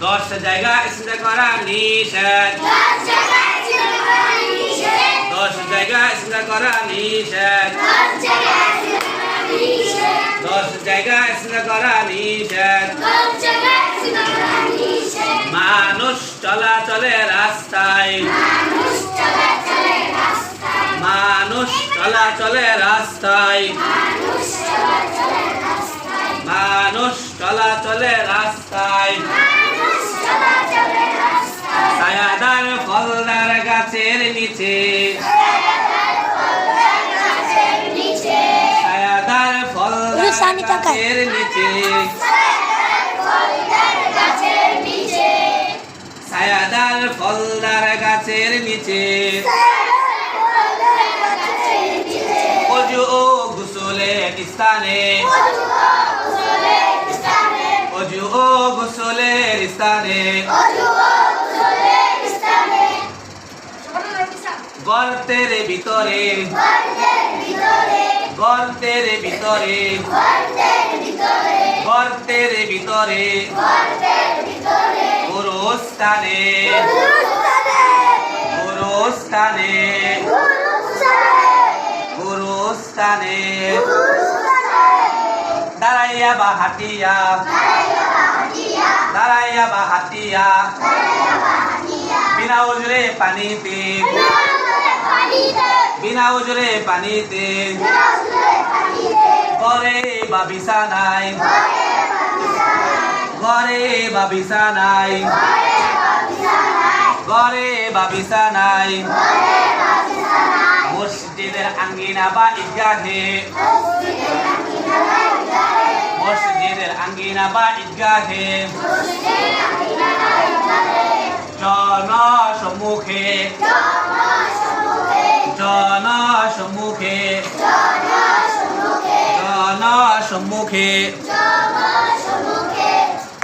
দশ জায়গা ইসিন্দা করা নিষেধ। দশ জায়গা ইসিন্দা করা নিষেধ। দশ জায়গা ইসিন্দা করা নিষেধ। মানুষ চলাচলে রাস্তায়। মানুষ চলাচলে রাস্তায়। মানুষ চলাচলে রাস্তায়। নিচে। ছায়াদার তাকায়। গাছের নিচে। ছায়াদার ফলদার গাছের নিচে। অজু ও গুসলের স্থানে। অজু ও গুসলের স্থানে। গর্তের ভিতরে। গর্তের ভিতরে। গর্তের ভিতরে। পুরস্থানে পুরস্থানে পুরস্থানে দাঁড়াইয়া বা হাতিয়া দাঁড়াইয়া বা হাতিয়া বিনা উজরে পানিতে। বিনা উজরে পানিতে। ঘরে বা বিছানায় ঘরে বা বিছানায় ঘরে বা বিছানায় মসজিদের আঙ্গিনা বা ঈদগাহে। মসজিদের আঙ্গিনা বা ঈদগাহে। জন সম্মুখে।